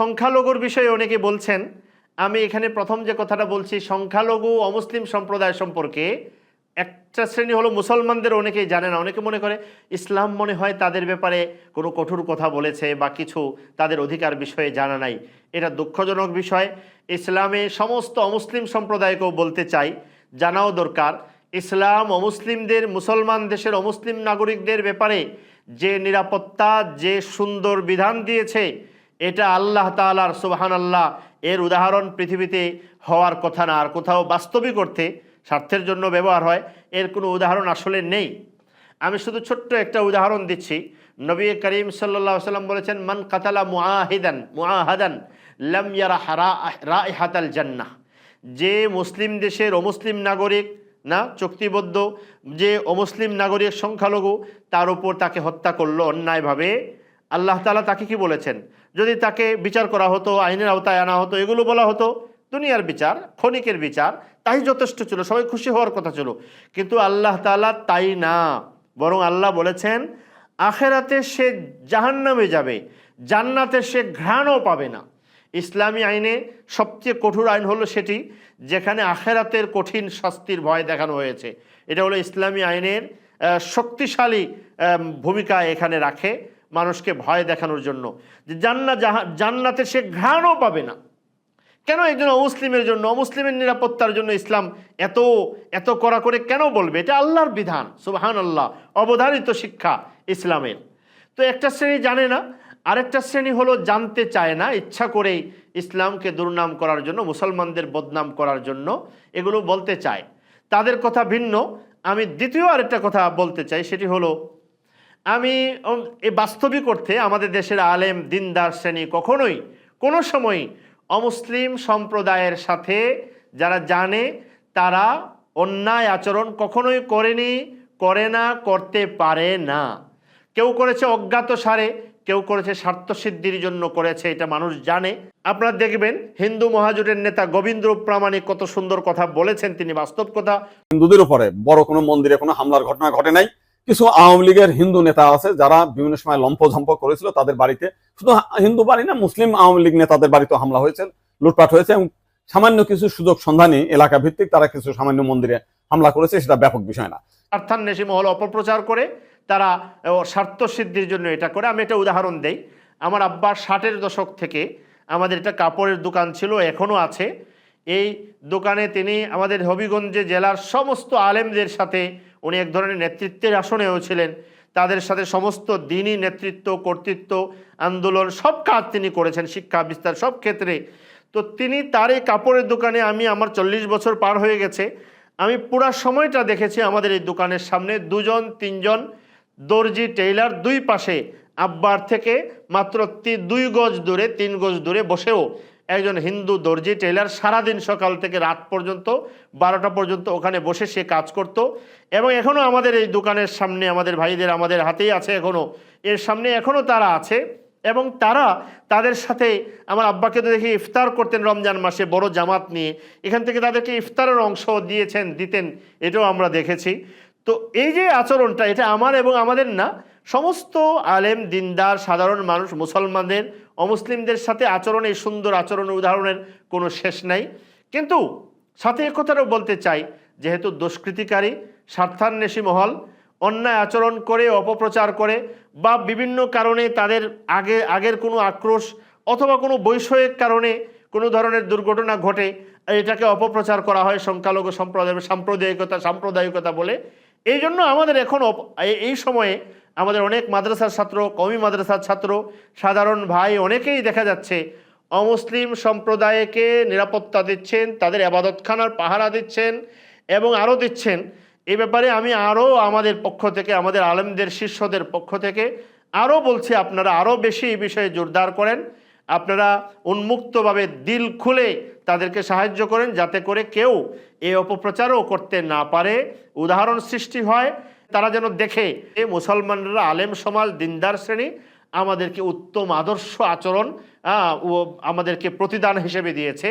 সংখ্যালঘুর বিষয়ে অনেকে বলছেন, আমি এখানে প্রথম যে কথাটা বলছি, সংখ্যালঘু অমুসলিম সম্প্রদায় সম্পর্কে একটা শ্রেণি হলো মুসলমানদের, অনেকেই জানে না, অনেকে মনে করে ইসলাম মনে হয় তাদের ব্যাপারে কোনো কঠোর কথা বলেছে বা কিছু তাদের অধিকার বিষয়ে জানা নাই। এটা দুঃখজনক বিষয়। ইসলামে সমস্ত অমুসলিম সম্প্রদায়কেও বলতে চাই, জানাও দরকার, ইসলাম অমুসলিমদের, মুসলমান দেশের অমুসলিম নাগরিকদের ব্যাপারে যে নিরাপত্তা, যে সুন্দর বিধান দিয়েছে এটা আল্লাহ তালার সুবাহান আল্লাহ এর উদাহরণ পৃথিবীতে হওয়ার কথা না। আর কোথাও বাস্তবিক অর্থে স্বার্থের জন্য ব্যবহার হয়, এর কোনো উদাহরণ আসলে নেই। আমি শুধু ছোট্ট একটা উদাহরণ দিচ্ছি। নবী করিম সাল্লাহ সাল্লাম বলেছেন, মান কাতালা মুআহিদান, মুআহাদান, লাম ইয়ারা হারা, রাইহাতাল জান্নাহ। যে মুসলিম দেশের অমুসলিম নাগরিক না, চুক্তিবদ্ধ যে অমুসলিম নাগরিক সংখ্যালঘু, তার উপর তাকে হত্যা করল অন্যায়ভাবে। আল্লাহ তালা তাকে কি বলেছেন? যদি তাকে বিচার করা হতো, আইনের আওতায় আনা হতো, এগুলো বলা হতো, দুনিয়ার বিচার, ক্ষণিকের বিচার, তাই যথেষ্ট ছিল, সবাই খুশি হওয়ার কথা ছিল। কিন্তু আল্লাহ তালা তাই না, বরং আল্লাহ বলেছেন, আখেরাতে সে জাহান্নামে যাবে, জান্নাতে সে ঘ্রাণও পাবে না। ইসলামী আইনে সবচেয়ে কঠোর আইন হলো সেটি, যেখানে আখেরাতের কঠিন শাস্তির ভয় দেখানো হয়েছে। এটা হলো ইসলামী আইনের শক্তিশালী ভূমিকা এখানে রাখে। মানুষকে ভয় দেখানোর জন্য যে জান্না জাহা জান্নাতে সে ঘ্রাণও পাবে না। কেন একজন অমুসলিমের জন্য, অমুসলিমের নিরাপত্তার জন্য ইসলাম এত এত করা করে কেন বলবে? এটা আল্লাহর বিধান সুবাহান আল্লাহ অবধারিত শিক্ষা ইসলামের। তো একটা শ্রেণি জানে না, আরেকটা শ্রেণি হলো জানতে চায় না, ইচ্ছা করেই ইসলামকে দুর্নাম করার জন্য, মুসলমানদের বদনাম করার জন্য এগুলো বলতে চায়। তাদের কথা ভিন্ন, আমি দ্বিতীয় আরেকটা কথা বলতে চাই, সেটি হলো আমি এই বাস্তবিক অর্থে আমাদের দেশের আলেম, দিনদার শ্রেণি কখনোই কোনো সময় অমুসলিম সম্প্রদায়ের সাথে যারা জানে, তারা অন্যায় আচরণ কখনোই করেনি, করে না, করতে পারে না। কেউ করেছে অজ্ঞাত সারে, কেউ করেছে স্বার্থসিদ্ধির জন্য করেছে, এটা মানুষ জানে। আপনারা দেখবেন, হিন্দু মহাজোটের নেতা গোবিন্দ প্রামাণিক কত সুন্দর কথা বলেছেন, তিনি বাস্তব কথা। হিন্দুদের উপরে বড় কোনো মন্দিরে কোনো হামলার ঘটনা ঘটে নাই। কিছু আওয়ামী লীগের হিন্দু নেতা আছে যারা বিভিন্ন সময় লম্পঝম্প করেছিল তাদের বাড়িতে। শুধু হিন্দু বাড়ি না, মুসলিম আওয়ামী লীগ নেতাদের বাড়িতে হামলা হয়েছে, লুটপাট হয়েছে এবং সামান্য কিছু সুযোগ সন্ধানী এলাকা ভিত্তিক তারা কিছু সামান্য মন্দিরে হামলা করেছে, সেটা ব্যাপক বিষয় না। স্বার্থান্বেষী মহল অপপ্রচার করে, তারা স্বার্থ সিদ্ধির জন্য এটা করে। আমি একটা উদাহরণ দেই। আমার আব্বার ষাটের দশক থেকে আমাদের একটা কাপড়ের দোকান ছিল এখনও আছে। এই দোকানে তিনি আমাদের হবিগঞ্জে জেলার সমস্ত আলেমদের সাথে উনি এক ধরনের নেতৃত্বের আসনেও ছিলেন। তাদের সাথে সমস্ত দিনই নেতৃত্ব, কর্তৃত্ব, আন্দোলন, সব কাজ তিনি করেছেন, শিক্ষা, বিস্তার, সব ক্ষেত্রে। তো তিনি তার এই কাপড়ের দোকানে আমি আমার চল্লিশ বছর পার হয়ে গেছে। আমি পুরা সময়টা দেখেছি আমাদের এই দোকানের সামনে। দুজন, তিনজন, দর্জি, টেইলার দুই পাশে আব্বার থেকে মাত্র দুই গজ দূরে, তিন গজ দূরে বসেও একজন হিন্দু দর্জি টেইলার সারাদিন সকাল থেকে রাত পর্যন্ত, বারোটা পর্যন্ত ওখানে বসে সে কাজ করত। এবং এখনও আমাদের এই দোকানের সামনে আমাদের ভাইদের আমাদের হাতেই আছে এখনও। এর সামনে এখনও তারা আছে এবং তারা তাদের সাথে আমার আব্বাকে তো দেখি ইফতার করতেন রমজান মাসে বড় জামাত নিয়ে। এখান থেকে তাদেরকে ইফতারের অংশ দিয়েছেন, দিতেন, এটাও আমরা দেখেছি। তো এই যে আচরণটা, এটা আমার এবং আমাদের না সমস্ত আলেম, দিনদার, সাধারণ মানুষ, মুসলমানদের, অমুসলিমদের সাথে আচরণ সুন্দর আচরণের উদাহরণের কোনো শেষ নাই। কিন্তু সাথে এ কথাটাও বলতে চাই, যেহেতু দুষ্কৃতিকারী, স্বার্থান্বেষী মহল, অন্যায় আচরণ করে, অপপ্রচার করে, বা বিভিন্ন কারণে তাদের আগে, আগের কোনো আক্রোশ অথবা কোনো বৈষয়িক কারণে কোনো ধরনের দুর্ঘটনা ঘটে, এটাকে অপপ্রচার করা হয় সংখ্যালঘু সম্প্রদায়, সাম্প্রদায়িকতা সাম্প্রদায়িকতা বলে। এই জন্য আমাদের এখন এই- সময়ে আমাদের অনেক মাদ্রাসার ছাত্র কমি মাদ্রাসার ছাত্র, সাধারণ ভাই অনেকেই দেখা যাচ্ছে অমুসলিম সম্প্রদায়কে নিরাপত্তা দিচ্ছেন, তাদের আবাদতখানার পাহারা দিচ্ছেন এবং আরও দিচ্ছেন। এ ব্যাপারে আমি আরও আমাদের পক্ষ থেকে, আমাদের আলেমদের, শিষ্যদের পক্ষ থেকে আরও বলছি, আপনারা আরও বেশি এই বিষয়ে জোরদার করেন। আপনারা উন্মুক্তভাবে দিল খুলে তাদেরকে সাহায্য করেন যাতে করে কেউ এ অপপ্রচারও করতে না পারে, উদাহরণ সৃষ্টি হয়। তারা যেন দেখে এ মুসলমানরা আলেম সমাজ, দিনদার শ্রেণি, আমাদেরকে উত্তম আদর্শ আচরণ আমাদেরকে প্রতিদান হিসেবে দিয়েছে।